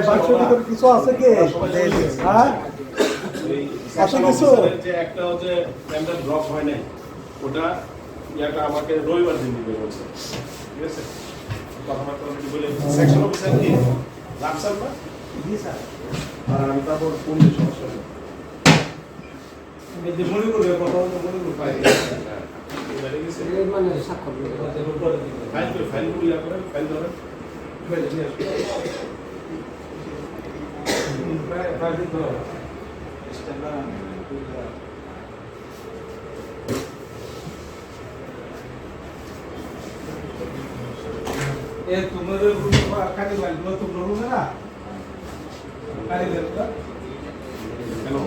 বাক্সের ভিতরে কিছু আছে কি? হ্যাঁ? আছে কিছু? যে একটা হচ্ছে টেন্ডার ড্রপ হয় নাই ওটা ইয়াটা আমাকে রবিবার দিন দিবে বলছে। ঠিক আছে? কথাবার্তা বলে সেকশন অফিসার কি? রাখছেন না আর আমি তারপর কোন সমস্যা মনে করবে কথা মনে করবে ফাইল করে ফাইল করে ফাইল ধরেন এ তোমাদের কাটি বাড়ি তোমরা রুমে না? কাটি দেবো হ্যালো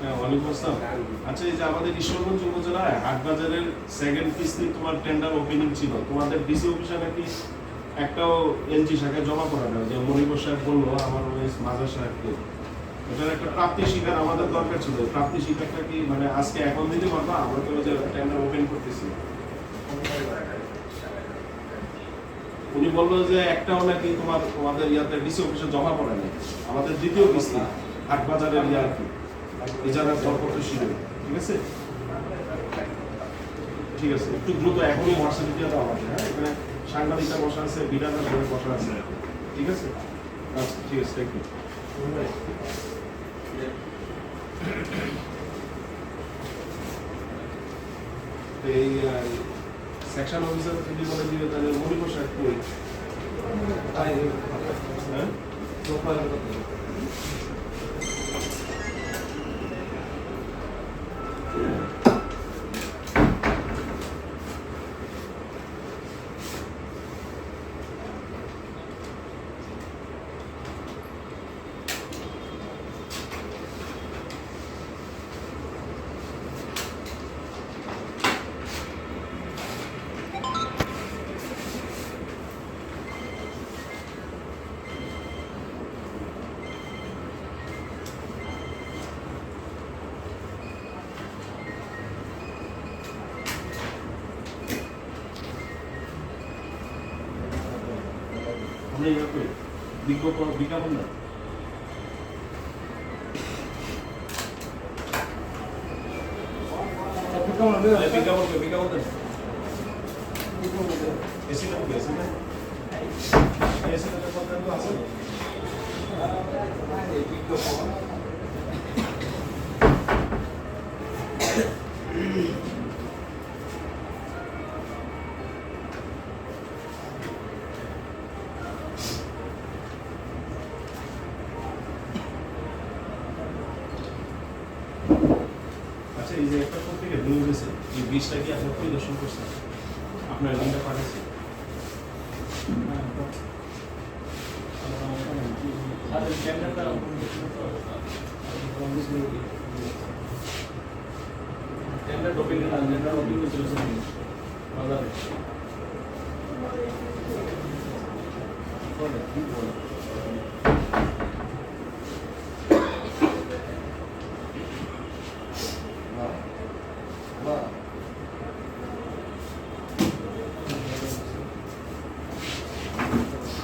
হ্যাঁ ওয়ালাইকুম আসসালাম। আচ্ছা এই যে আমাদের ঈশ্বরগঞ্জ উপজেলায় হাটবাজারের সেকেন্ড কিস্তি তোমার টেন্ডার ওপেনিং ছিল, তোমাদের ডিসি অফিসে নাকি একটাও এনজি শাখায় জমা করা নেই, যে মনিবর সাহেব বলল, আমার ওই মাজার সাহেবকে। এটার একটা প্রাপ্তি স্বীকার আমাদের দরকার ছিল। প্রাপ্তি স্বীকারটা কি মানে আজকে এখন দিতে পারবা আমরা তো যে টেন্ডার ওপেন করতেছি। উনি বলল যে, একটাও নাকি তোমার, তোমাদের ইয়াতে ডিসি অফিসে জমা করা নেই। আমাদের দ্বিতীয় কিস্তি হাটবাজারের ইয়া আর কি, ইজারার দরপত্র শিবির ঠিক আছে? ঠিক আছে, একটু দ্রুত এখনই হোয়াটসঅ্যাপে দিয়ে দাও আমাকে হ্যাঁ? এখানে সাংবাদিকরা বসা আছে বিডাররা সবাই বসা আছে। ঠিক আছে? আচ্ছা ঠিক আছে থ্যাংক ইউ এই সেকশন অফিসার যদি বলে দিবে তাহলে মনে করছে কই হ্যাঁ আমরা ইয়ে করি বিজ্ঞাপন বিজ্ঞাপন না বিজ্ঞাপন কই? বিজ্ঞাপন দেন এসি না এসি না এসি না কত তো আছে আচ্ছা এই যে একটা পত্রিকা নিউজ হয়েছে এই বীজটা কি আপনার পরিদর্শন করছেন আপনার লিঙ্কটা পাঠাচ্ছি টেন্ডার ডোপিং না টেন্ডার ডোপিং চলছে বাজারে।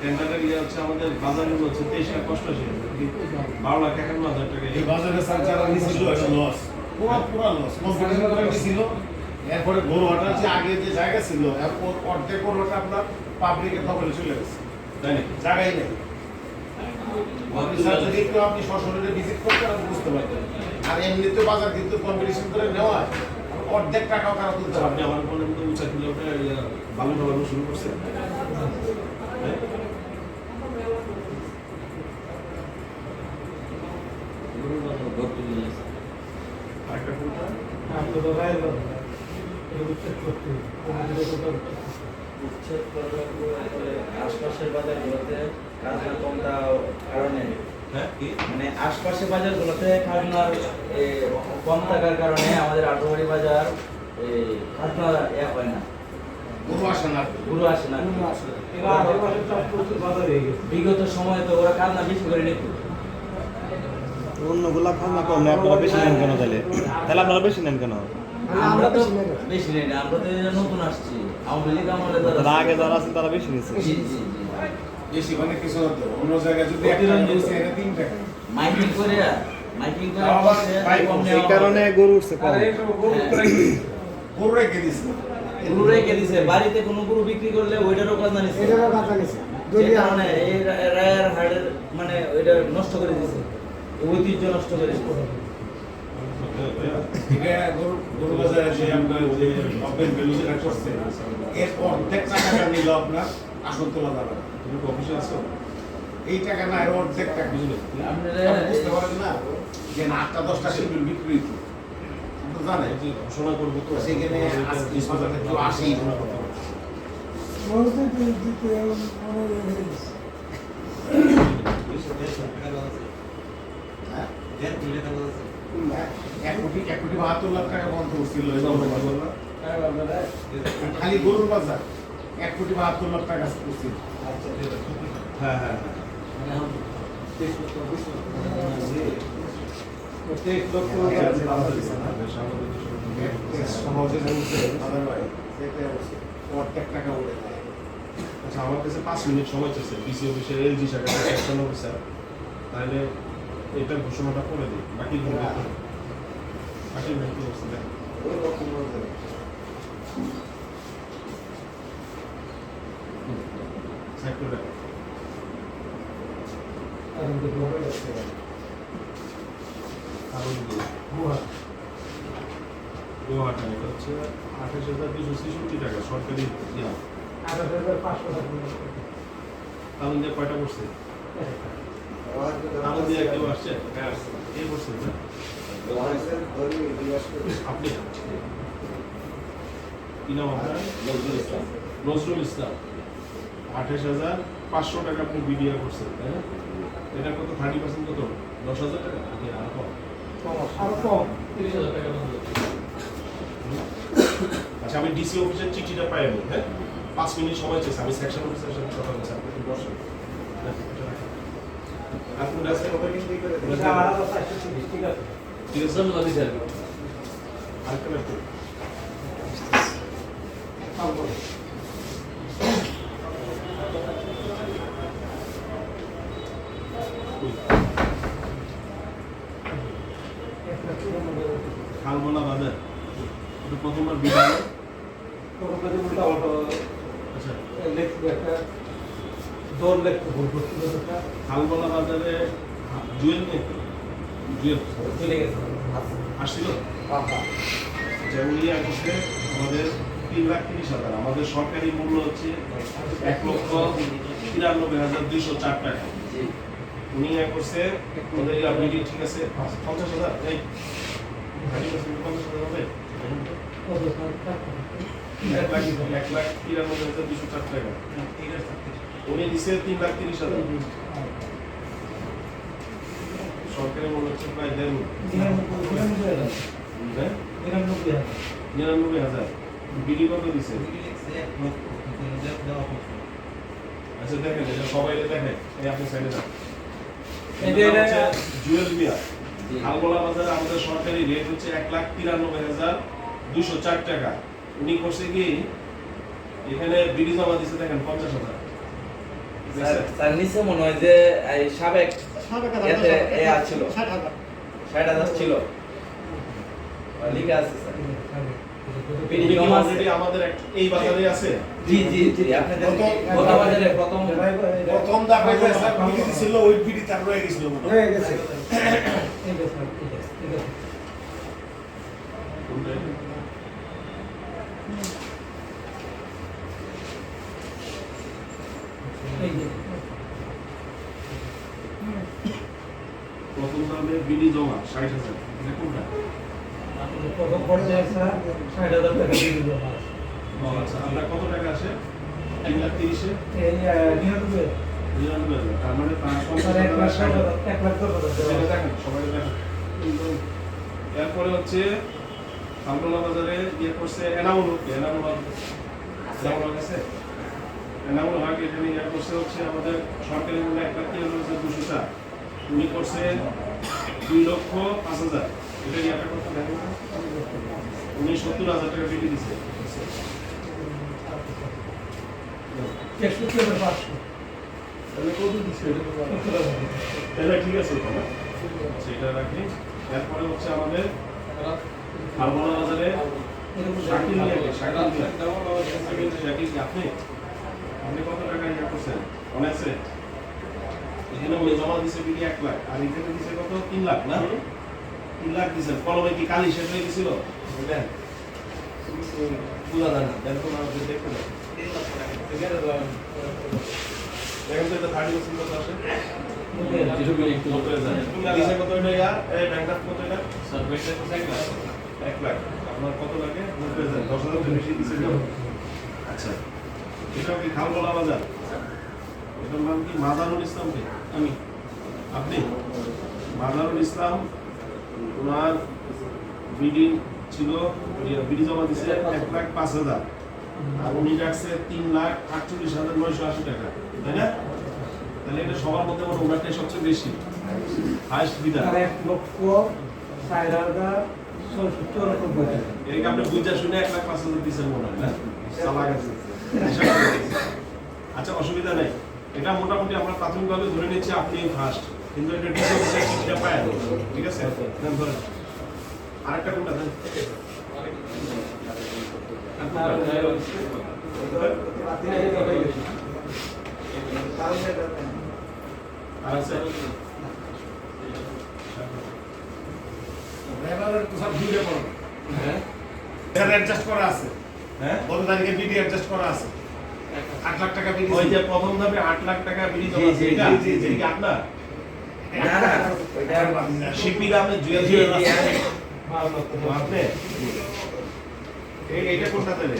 টেন্ডারের ইয়ে হচ্ছে আমাদের বাজার মূল্য হচ্ছে তেইশ লাখ অষ্টআশি বারো লাখ একান্ন হাজার টাকা এই বাজারে সালচারা নিছিল লস পুরো পুরো লস কম্পিটিশন করে নিছিল এরপরে গরুহাটা যে আগে যে জায়গা ছিল অর্ধেক গরুহাটা আপনার পাবলিকের দখলে চলে গেছে। তাই জায়গাই নেই। যদি একটু আপনি সশরীরে ভিজিট করতেন আপনি বুঝতে পারতেন। আর এমনিতে বাজার কিন্তু কম্পিটিশন করে নেওয়া অর্ধেক টাকাও কারও তুলতে আমার উঁচা ঢালানো শুরু করছে হ্যাঁ? আরেকটা কোনটা? আপনি তো রাইল এটা চেক করতে উচ্ছেদ আশপাশের বাজারগুলোতে খাজনা কম দেওয়ার কারণে। হ্যাঁ মানে আশপাশের বাজারগুলোতে খাজনার কম থাকার কারণে আমাদের আটোবাড়ি বাজার এ, খাজনা এ হয় না। না না বাজার হয়ে গেছে। বিগত সময়ে তো ওরা খাজনা বেশি করে নিত। অন্যগুলা খাজনা কম নেই আপনারা বেশি নেন কেন তাহলে? তাহলে আপনারা বেশি নেন কেন? আমরা তো বেশি নেই। আমরা তো নতুন আসছি। আওয়ামী লীগ আমলে তারা আগে যারা আছেন তারা বেশি নিচ্ছে। জি জি জি। বেশি কিছু না অন্য জায়গায় যদি এক টাকা এটা তিন টাকা মাইকিং করে মাইকিং করে আবার বলছে, বাইক কম এই কারণে গরু উঠছে কম। গরু করে কি গরু রেখে দিচ্ছে গরু রেখে দিছে। বাড়িতে কোনো গরু বিক্রি করলে ওইটারও খাজনা নিছে। এটারও কথা গেছে যে কারণে এই রায়ের হাড়ের মানে ওইটা নষ্ট করে দিছে। ঐতিহ্য নষ্ট করে গরু বাজারে আপনার যে করছে এর অর্ধেক টাকাটা নিল আপনার আসল তোলা যাবে। তুমি অফিসে আছো? এই টাকা না এর অর্ধেক টাকা। বুঝলে? আপনি বুঝতে পারেন না যে না আটটা দশটা শিবির বিক্রি জানেন? যে ঘোষণা করব তো। সেখানে আজকে কেউ আসেই মনে রেখে দিচ্ছে হ্যাঁ? এক কোটি এক কোটি বাহাত্তর লাখ টাকা বন্ধ করছিল বাজার। খালি গরুর বাজার এক কোটি বাহাত্তর লাখ টাকা করছিল। হ্যাঁ হ্যাঁ হ্যাঁ। তেইশ লক্ষ সহজে বলছে আমাদের ভাই সেটাই অবস্থা। অর্ধেক টাকা উড়ে যায়। আচ্ছা আমার কাছে পাঁচ মিনিট সময় চাইছে। ডিসি অফিসের এলজি শাখা সেকশন অফিসার তাহলে এটা ঘোষণাটা করে দিই বাকি। বাকি অবস্থা। সাইড করে। কারণ? এটা হচ্ছে আঠাশ হাজার দুশো ছেষট্টি টাকা সরকারি ইয়া আঠাশ হাজার পাঁচশো টাকা তাহলে কয়টা পড়ছে তাহলে দিয়ে কেউ আসছে কে পড়ছে না? আপনি কি নাম আপনার নজরুল ইসলাম আঠাশ হাজার পাঁচশো টাকা আপনি বিডিআর করছেন তাই এটা কত থার্টি পার্সেন্ট কত দশ হাজার টাকা আরও কম আরও কম আচ্ছা আমি ডিসি অফিসের চিঠিটা পাইব হ্যাঁ পাঁচ মিনিট সময় চেয়েছে আমি সেকশন অফিসারের সাথে কথা বলছি আপনি বসেন হ্যাঁ, এটা রাখেন। আপনি রাস্তায় এটা আট হাজার চারশো তিরিশ, ঠিক আছে ঠিক আছে আরেকটা ব্যাপার। ওই একটা চুরানব্বই খালমোলা বাজার এটা প্রথমবার বিদায় কোনো কাজে উল্টা অটো আচ্ছা লিখবে একটা দল লিখতে ভুল করছিল একটা খালমোলা বাজারে জুয়েল নেই তো? জুয়েল চলে গেছে আসছিল? যেমনি আসছে আমাদের তিন লাখ তিরিশ হাজার। আমাদের সরকারি মূল্য হচ্ছে এক লক্ষ তিরানব্বই হাজার দুইশো চার টাকা। উনি এক করছে ওদের আপনি কি ঠিক আছে? পঞ্চাশ হাজার? এই থার্টি পার্সেন্ট পঞ্চাশ হাজার হবে? এক লাখ এক লাখ তিরানব্বই হাজার দুশো চার টাকা। উনি দিছে তিন লাখ তিরিশ হাজার। সরকারি মূল্য হচ্ছে প্রায় দেড় নিরানব্বই হাজার। বিডি কত দিছে? আচ্ছা দেখেন এটা সবাই দেখেন। এই আপনি সাইডে যান। জুয়েল আলগোলা বাজারে আমাদের সরকারি রেট হচ্ছে এক লাখ তিরানব্বই হাজার দুশো চার টাকা। উনি করছে কি? এখানে বিডি জমা দিচ্ছে দেখেন পঞ্চাশ হাজার। স্যার নিচে মনে হয় যে সাবেক এতে এ আছিল ষাট হাজার ছিল। লিখে আছে স্যার। আমাদের এই বাজারে আছে। জি জি জি আপনাদের গত বাজারে প্রথম প্রথম দাপে যে স্যার। বিডি ছিল ওই বিডি তার রয়ে গেছিল। গেছে প্রথম দামে বিডি জমা ষাট হাজার। এটা কোনটা? ও আচ্ছা আপনার কত টাকা আসে তিন লাখ তিরিশে? নিরানব্বই হাজার। তার মানে এক এক সবাই দেখেন এরপরে হচ্ছে আমতলা বাজারে ইয়ে করছে এনামুল এনামুল এনামুল আছে? এনামুল হক এখানে ইয়ে করছে হচ্ছে আমাদের সরকারি মূল্য এক লাখ দুশো চার উনি করছে দুই লক্ষ পাঁচ হাজার। এটা দেখেন উনি সত্তর হাজার টাকা বিলি দিচ্ছে? তাহলে ঠিক আছে সেটা রাখি। এরপরে হচ্ছে আমাদের ফাল্গুনা বাজারে শাকিল নিয়ে শাকিল নিয়ে আপনি? আপনি কত টাকা ইয়ে করছেন? মনে আছে এখানে ওই জমা দিছে বিলি এক লাখ আর এখানে দিছে কত? তিন লাখ না? তিন লাখ দিছেন কলমে কি কালি শেষ হয়ে গেছিল? দেন। বুঝা যায় না দেন না দেখতে না দেখেন তো এটা থার্টি পার্সেন্ট কত আসে? দিছে আপনার কত লাগে? নব্বই দশ হাজার বেশি দিছে তো। আচ্ছা। এটা কি খালগোলা বাজার? নাম কি? মাজারুল ইসলাম আমি। আপনি? মাজারুল ইসলাম ওনার বিডি ছিল ইয়ে, বিডি জমা দিছে এক লাখ পাঁচ হাজার। আর উনি রাখছে তিন লাখ আটচল্লিশ হাজার নয়শো আশি টাকা। তাই না? তাহলে এটা সবার মধ্যে আমার ওনারটাই সবচেয়ে বেশি। হাইস্ট বিদার এক লক্ষ ষাট হাজার আপনি বুঝা শুনে এক লাখ পাঁচ হাজার দিচ্ছেন মনে হয় না? আচ্ছা অসুবিধা নেই। এটা মোটামুটি আমরা প্রাথমিকভাবে ধরে নিচ্ছি আপনি ফার্স্ট কিন্তু এটা ডিসিশন পায়। ঠিক আছে? ধরেন। আরেকটা কোনটা দেন? আর আছে তো সব দুইটা পড়ো। হ্যাঁ? অ্যাডজাস্ট করা আছে। হ্যাঁ? বড় তারিখে বিডি অ্যাডজাস্ট করা আছে। আট লাখ টাকা বিডি ওই যে প্রথম ধাপে আট লাখ টাকা বিলি জমা জি, এটা জি, জি, জি। এটা কি আপনার? না না ওইটা শিপি জুয়েল জুয়েল জি, আছে। আমি- আপনি? কোনটা দেবে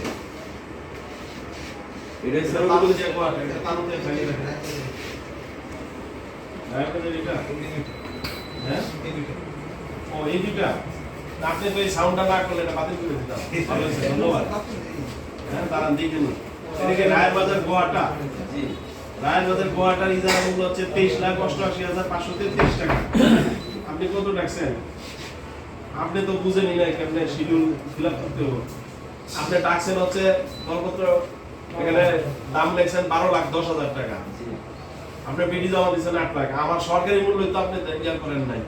এটা এটা খালি রাখেন হ্যাঁ আপনি সাউন্ডটা না করলে এটা বাতিল করে দিতাম। ভালো ধন্যবাদ। হ্যাঁ দাঁড়ান দেখে নিন। এদিকে রায়ের বাজার গোয়াটা। জি। রায়ের বাজার গোয়াটার ইজারা মূল্য হচ্ছে তেইশ লাখ অষ্টআশি হাজার পাঁচশো তেত্রিশ টাকা। আপনি কত ডাকছেন? আপনি তো বুঝেনি না কেমনে শিডিউল ফিল আপ করতে হবে। আপনি ডাকছেন হচ্ছে দরপত্র এখানে দাম লেখছেন বারো লাখ দশ হাজার টাকা। আপনি বিডি জমা দিচ্ছেন আট লাখ। আমার সরকারি মূল্য তো আপনি করেন নাই।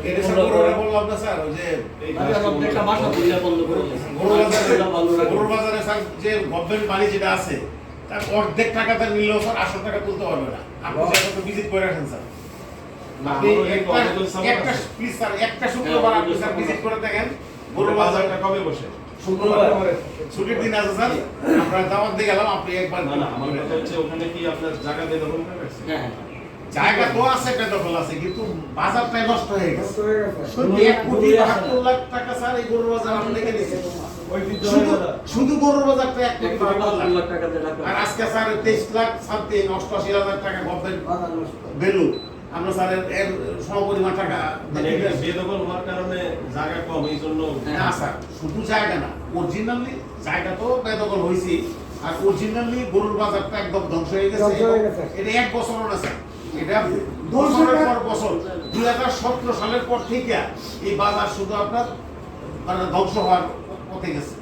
এটা স্যার গরুরা বললাম না স্যার ওই যে এই একটা বাসা দুইটা বন্ধ করে দিয়েছে। গরুর বাজারে ভালো লাগে। গরুর বাজারে স্যার যে গভর্নমেন্ট বাড়ি যেটা আছে তার নিলেও স্যার আসল টাকা তুলতে পারবে না। আপনি ভিজিট করে আসেন স্যার। না, আপনি আমারও এই একটা অবৈধ সামান একটা আছে। প্লিজ স্যার একটা শুক্রবার আপনি স্যার ভিজিট করে দেখেন গরুর গরুর বাজারটা বাজারটা কবে বসে? শুক্রবার। ছুটির দিন আছে স্যার আমরা দাওয়াত দিয়ে গেলাম আপনি একবার না না আমার কথা হচ্ছে ওখানে কি আপনার জায়গা দিয়ে দখল করে রাখছে হ্যাঁ। জায়গা তো আছে বেদখল আছে কিন্তু বাজারটাই নষ্ট হয়ে গেছে। নষ্ট হয়ে গেছে। এক কোটি বাহাত্তর লাখ টাকা স্যার এই গরুর বাজার আপনি দেখে শুধু শুধু গরুর বাজারটা এক কোটি বাহাত্তর লাখ। টাকা আর আজকে স্যার তেইশ লাখ অষ্টআশি হাজার টাকা গভর্নমেন্ট ভ্যালু আমরা স্যার এর- সমপরিমাণ টাকা মানে। বেদখল হওয়ার কারণে জায়গা কম এই জন্য না স্যার শুধু জায়গা না অরিজিনালি জায়গা তো বেদখল হয়েছি আর অরিজিনালি গরুর বাজারটা একদম ধ্বংস হয়ে গেছে ধ্বংস হয়ে গেছে। এটা এক বছরও না স্যার। এটা বছরের পর বছর দুই হাজার সতেরো সালের পর থেকে এই বাজার শুধু আপনার মানে ধ্বংস হওয়ার পথে গেছে।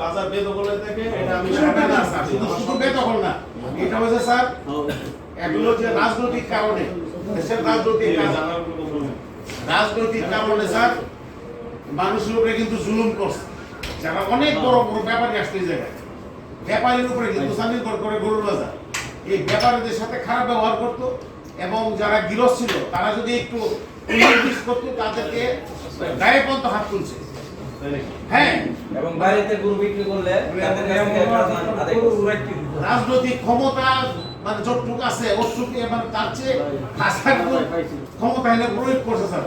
বাজার বেদখলে থাকে এটা আমি শুধু শুধু বেদখল না। এটা হচ্ছে স্যার এগুলো যে রাজনৈতিক কারণে দেশের রাজনৈতিক। রাজনৈতিক কারণে স্যার মানুষের উপরে কিন্তু জুলুম করছে। যারা অনেক বড় বড় ব্যাপারী এই জায়গায়। ব্যাপারীর উপরে কিন্তু স্বানির্ভর করে গরুর বাজার। এই ব্যাপারীদের সাথে খারাপ ব্যবহার করত এবং যারা গিরস ছিল তারা যদি একটু উনিশ করতো তাদেরকে গায়ে পর্যন্ত হাত তুলছে। হ্যাঁ। এবং বাড়িতে গরু বিক্রি করলে। রাজনৈতিক ক্ষমতা মানে যতটুকু আছে ওটুকু মানে তার চেয়ে হাজার ক্ষমতা এনে প্রয়োগ করছে স্যার।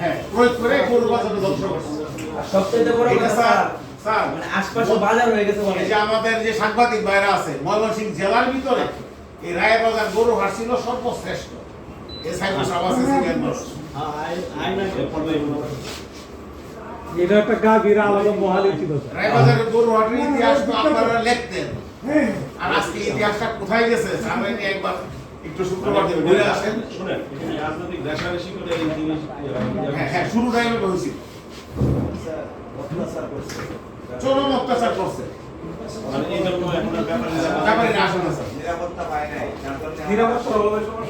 হ্যাঁ। প্রয়োগ করে গরুর বাজারে ধ্বংস করছে। সবচেয়ে বড় কথা স্যার মানে আশপাশে বাজার হয়ে গেছে এই যে আমাদের যে সাংবাদিক ভাইরা আছে ময়মনসিংহ জেলার ভিতরে এই রায়বাজার গরু হাট ছিল সর্বশ্রেষ্ঠ। এই সাইবুল সাহেব আছে মানুষ এটা একটা গাভীর আলাদা মহালি ছিল রায়বাজারের গরু হাটের ইতিহাস তো আপনারা লিখতেন। আর আজকে ইতিহাসটা কোথায় গেছে আমরা একবার একটু শুক্রবার দিন ঘুরে আসেন। শুনেন, রাজনৈতিক রেষারেষি করে এই জিনিস, হ্যাঁ হ্যাঁ শুরু টাইমে হয়েছিল চরম অত্যাচার করছে মানে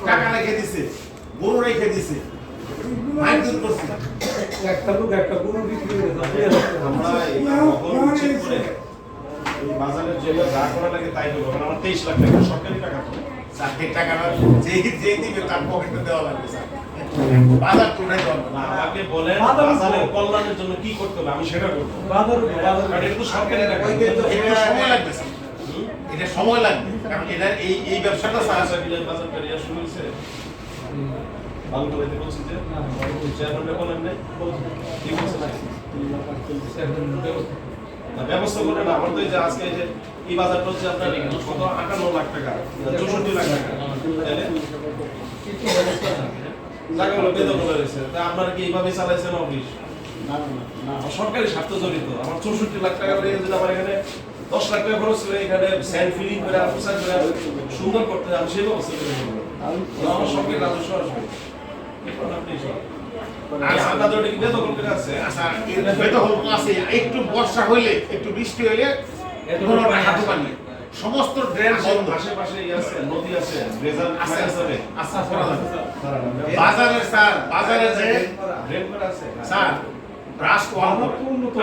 টাকা রেখে দিছে গরু রেখে দিছে। করছে। একটা লোক একটা গরু বিক্রি করে বাজারের জন্য যা লাগে তাই করব আমার তেইশ লাখ টাকা সরকারি টাকা চাকরির যেই দিবে তার পকেটে দেওয়া লাগবে স্যার। বাজার তো উঠাইতে না, না আমাকে বলেন বাজারের কল্যাণের জন্য কি করতে হবে আমি সেটা করব বাজার বাজার কারণ এটা তো সরকারি টাকা ওই সময় লাগবে এটা সময় লাগবে। কারণ এটা এই এই ব্যবসাটা স্যার বিলের বাজার করিয়া শুরু হয়েছে। ভালো করে দিতে বলছি। যে চেয়ারম্যানরা বলেন নাই? কি বলছে না, ব্যবস্থা করে না। আমার তো এই যে আজকে এই যে এই বাজারটা হচ্ছে আপনার কত? আটান্ন লাখ টাকা। চৌষট্টি লাখ টাকা। তাইলে জায়গাগুলো বেদখল রয়েছে তা আপনারা কি এইভাবে চালাইছেন অফিস সরকারি স্বার্থ জড়িত। আমার চৌষট্টি লাখ টাকা করে যদি আমার এখানে দশ লাখ টাকা খরচ করে এখানে স্যান্ড ফিলিং করে প্রচার করে সুন্দর করতে আমি সেই ব্যবস্থা করে আমার সরকারি রাজস্ব আসবে আপনি সব আর সাদা দড়ি কি বেদখল করে আছে? আচ্ছা একটু বর্ষা হইলে একটু বৃষ্টি হইলে হাঁটু পানি সমস্ত ড্রেন বন্ধ। আশেপাশে ইয়ে আছে নদী আছে আছে আছে আছে আচ্ছা বাজারে স্যার বাজারে যে ড্রেন করা আছে। স্যার ব্রাশ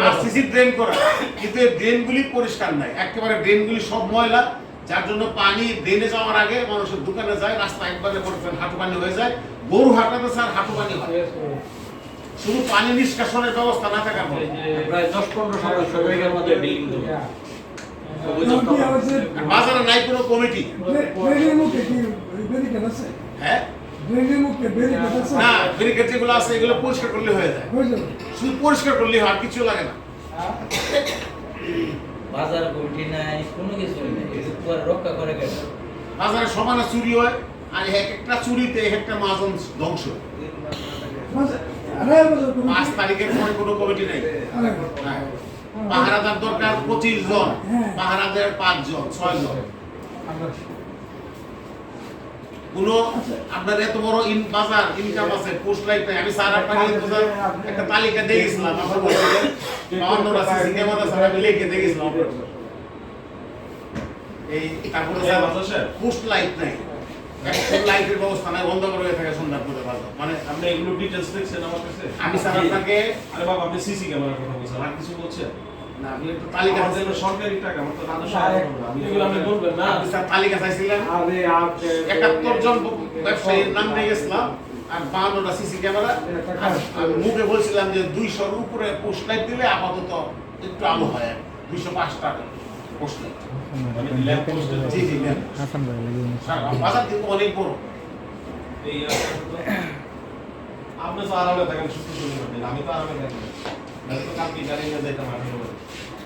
আর সিসি ড্রেন করা। কিন্তু এই ড্রেনগুলি পরিষ্কার নাই। একেবারে ড্রেনগুলি সব ময়লা যার জন্য পানি ড্রেনে যাওয়ার আগে মানুষের দোকানে যায় রাস্তা একবারে মনে হাঁটু পানি হয়ে যায়। গরু হাঁটাতে স্যার হাঁটু পানি হয় শুধু পানি নিষ্কাশনের ব্যবস্থা না থাকার ফলে প্রায় দশ পনেরো বিল্ডিং বাজারে নাই কোনো কমিটি। হ্যাঁ? ড্রেনের মুখে ব্যারিকেড আছে না ব্যারিকেড যেগুলো আছে এগুলো পরিষ্কার করলে হয়ে যায়। শুধু পরিষ্কার করলে হয় আর কিছু লাগে না। বাজার কমিটি নাই কোনো কিছু নেই। এটা তো আর রক্ষা করে কেন? বাজারে সমানে চুরি হয় আর এক একটা চুরিতে এক একটা মাজন ধ্বংস। আরে বাজার করুন পাঁচ তারিখের পরে কোনো কমিটি নেই। আরে হ্যাঁ। পাহারাদার দরকার পঁচিশ জন। পাহারাদের পাঁচ জন ছয় জন কোনো আপনার এত বড় ইন বাজার ইনকাম আছে পোস্ট লাইট নাই। আমি স্যার আপনাকে একটা তালিকা দিয়ে গেছিলাম আপনার বলছিলেন সিসি ক্যামেরা স্যার আমি লিখে দিয়ে গেছিলাম এই তারপরে স্যার পোস্ট লাইট নাই। ব্যবস্থা নাই বন্ধ করে থাকে সন্ধ্যা মানে আপনি এগুলো ডিটেলস দেখছেন আমার কাছে? আমি স্যার আপনাকে আরে বাবা আপনি সিসি ক্যামেরার কথা বলছেন আর কিছু বলছেন? টাকা একাত্তর জন ব্যবসায়ীর নাম নিয়ে গেছিলাম আর সিসি ক্যামেরা। আমি মুখে বলছিলাম যে দুইশোর উপরে পোস্ট লাইট দিলে আপাতত একটু আলো হয়। দুইশো পাঁচটা পোস্ট লাইট। আমি ল্যাম্প পোস্টে বাজার কিন্তু অনেক বড়। আপনি তো আরামে থাকেন সুস্থ আমি তো আরামে থাকি। কালকে গাড়ি নিয়ে যাইতাম আমি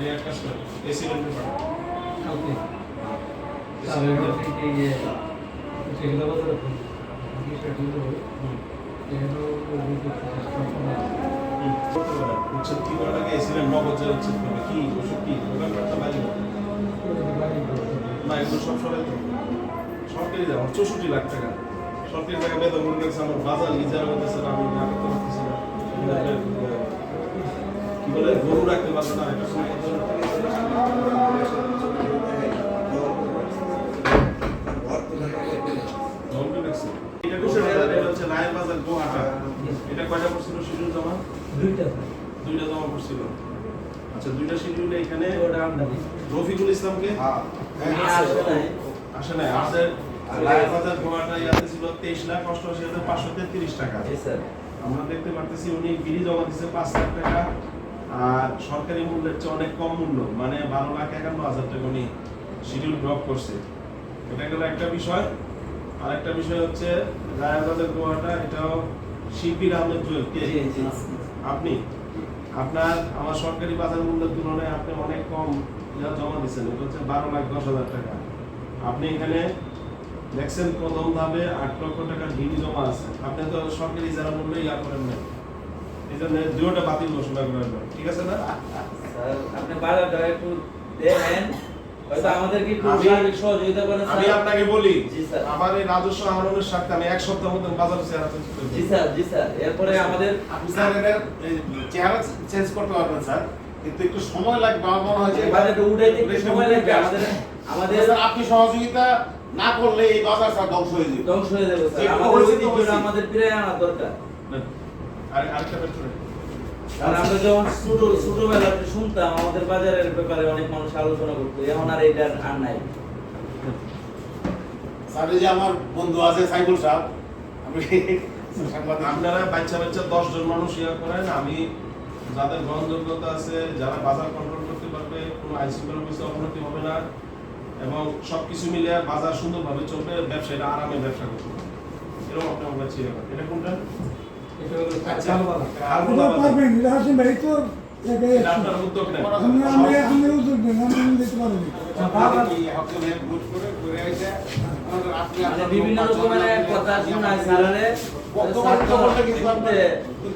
এই এক কাজ করে পাঠাও কালকে সেগুলো করতে। উচ্ছেদ কি করার আগে নগদ যে উচ্ছেদ করবে কি ওষুধ কি? দোকান বাইরে না এগুলো সব সরাই তো। সরকারি দাম চৌষট্টি লাখ টাকা। সরকারি টাকা বেতন আমার বাজার ইজারা হইতেছে না আমি না করতে পারতেছি না। বলে গরু রাখতে পারবে না। এটা এটা কোথায় বাজার? এটা হচ্ছে রায়ের বাজার গোহাটা এটা কয়টা পড়ছিল শিডিউল জমা? দুইটা। দুইটা জমা পড়ছিল। আচ্ছা দুইটা শিডিউলে এখানে রফিকুল ইসলামকে? আসে। নাই। আমাদের রায়ের গোয়াটা ইয়াতে ছিল তেইশ লাখ অষ্টআশি হাজার পাঁচশো তেত্রিশ টাকা। আমরা দেখতে পারতেছি উনি বিলি জমা দিচ্ছে পাঁচ লাখ টাকা। আর সরকারি মূল্যের চেয়ে অনেক কম মূল্য। মানে বারো লাখ একান্ন হাজার টাকা উনি শিডিউল ড্রপ করছে। এটা গেল একটা বিষয়। আর একটা বিষয় হচ্ছে রায়াবাজার গোয়াটা এটাও শিল্পীর আহমেদ জুয়েল। কে? আপনি? আপনার আমার সরকারি বাজার মূল্যের তুলনায় আপনি অনেক কম ইয়া জমা দিচ্ছেন। এটা হচ্ছে বারো লাখ দশ হাজার টাকা। আপনি এখানে দেখছেন প্রথম ধাপে আট লক্ষ টাকার ডিডি জমা আছে। আপনি তো সরকারি যারা মূল্য ইয়া করেন না। এই জন্য দুটোটা বাতিল ঘোষণা করেন না ঠিক আছে না? স্যার আপনি বাজারটা একটু দেখেন। হয়তো আমাদেরকে একটু সহযোগিতা করেন আমি আপনাকে বলি জি, স্যার। আমার এই রাজস্ব আহরণের স্বার্থে আমি এক সপ্তাহ মধ্যে বাজার চেহারা জি স্যার জি স্যার। এরপরে আমাদের আপনি স্যার এদের চেহারা চেঞ্জ করতে পারবেন স্যার। কিন্তু একটু সময় লাগবে আমার মনে হয় যে বাজারটা উঠাইতে একটু সময় লাগবে। আমাদের আমাদের আপনি সহযোগিতা না করলে এই বাজার স্যার ধ্বংস হয়ে যাবে। ধ্বংস হয়ে যাবে স্যার। আমাদের আমাদের ফিরে আনা দরকার। আর আরেকটা পেট্রোল কারণ আমরা যখন ছোট ছোটবেলাতে শুনতাম আমাদের বাজারের ব্যাপারে অনেক মানুষ আলোচনা করতো এখন আর এটা আর নাই। স্যার যে আমার বন্ধু আছে সাহেব আমি আপনারা বাচ্চা বাচ্চা দশ জন মানুষ ইয়া করেন আমি যাদের গ্রহণযোগ্যতা আছে যারা বাজার কন্ট্রোল করতে পারবে কোনো আইন শৃঙ্খলা বিষয়ে অবনতি হবে না এবং সবকিছু মিলে বাজার সুন্দরভাবে চলবে ব্যবসায়ীরা আরামে ব্যবসা করতে পারবে। এরকম আপনার আমরা চিনে এটা কোনটা? আচ্ছা। বিভিন্ন রকমের কথা শোনায় আপনার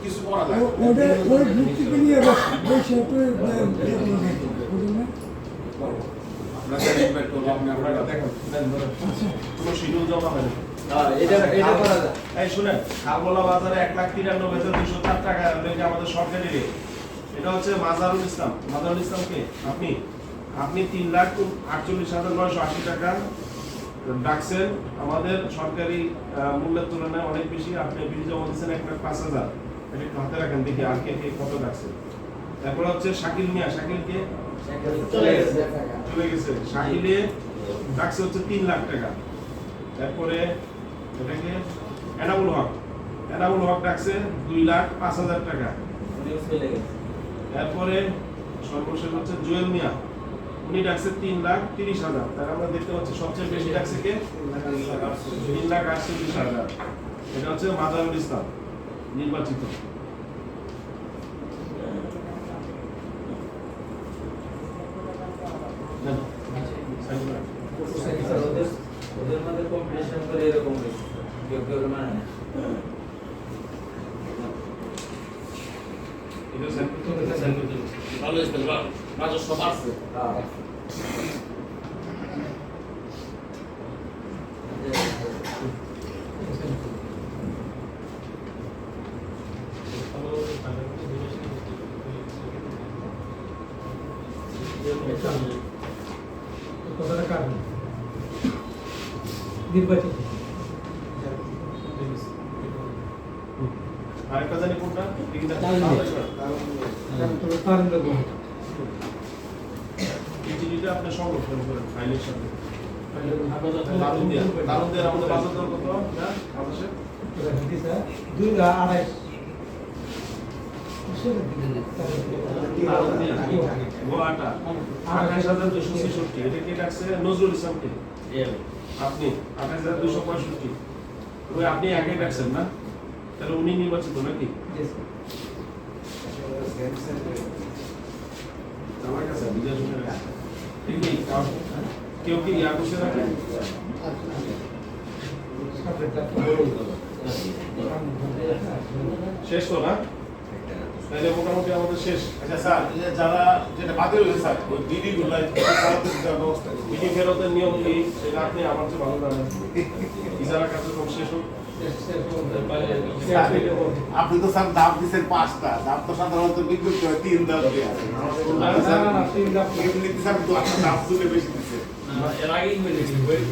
কিছু করা যায় এই শুনেন বাজারে এক লাখ তিরানব্বই হাজার দুশো চার টাকা আমাদের সরকারি রেট। এটা হচ্ছে মাজারুল ইসলাম। মাজারুল ইসলাম আপনি। আপনি তিন লাখ আটচল্লিশ হাজার নয়শো আশি টাকা ডাকছেন। আমাদের সরকারি মূল্যের তুলনায় অনেক বেশি। আপনি বিল জমা দিচ্ছেন এক লাখ পাঁচ হাজার। এটা একটু হাতে রাখেন দেখি আর কে কে কত ডাকছে। তারপরে হচ্ছে শাকিল মিয়া। শাকিল কে? চলে গেছে। চলে গেছে। শাকিলে ডাকছে হচ্ছে তিন লাখ টাকা। তারপরে এনামুল হক। এনামুল হক ডাকছে দুই লাখ পাঁচ হাজার টাকা। সর্বশেষ হচ্ছে জুয়েল মিয়া। উনি ডাকছে তিন লাখ তিরিশ হাজার। তার আমরা দেখতে পাচ্ছি সবচেয়ে বেশি ডাকছে কে? তিন লাখ আটচল্লিশ হাজার। এটা হচ্ছে মাজারুল ইসলাম নির্বাচিত নেন। সাইন করেন। স্যার, ওদের ওদের মধ্যে কম্পিটিশন করে এরকম হয়েছে কেউ কেউ মানে না এটা সাইন করতে হবে। ভালো হয়েছে রাজস্ব বাড়ছে হ্যাঁ কথাটা কাটবে নির্বাচিত আরেকটা জানি কোনটা টিকিটটা তবে তারেন্দ্র গুহ এই চিঠিটা আপনি সংরক্ষণ করেন ফাইলের সাথে দারুণ দিয়া দারুণ দিয়া আমাদের বাজার দর কত না বাতাসে দুই আড়াইশ গোয়াটা আঠাশ হাজার দুশো ছেষট্টি এটা কে ডাকছে নজরুল ইসলামকে আপনি আঠাশ হাজার দুশো পঁয়ষট্টি ওই আপনি একাই ডাকছেন না তাহলে উনি নির্বাচিত নাকি আমার কাছে বিদেশ ঠিক নেই কাউ- কেউ কি ইয়া করছে না শেষ তো না? তাহলে মোটামুটি আমাদের শেষ। আচ্ছা স্যার যারা যেটা বাতিল হয়েছে স্যার ওই ডিডি গুলো ব্যবস্থা করুন। বিধি ফেরতের নিয়ম কি? সেটা আপনি আমার চেয়ে ভালো জানেন। ইজারা কার্যক্রম শেষ হোক। আপনি তো স্যার দাম দিচ্ছেন পাঁচটা। দাম তো সাধারণত বিদ্যুৎ হয় তিন দাম স্যার দাম তুলে বেশি দিচ্ছে এর আগেই গেছে।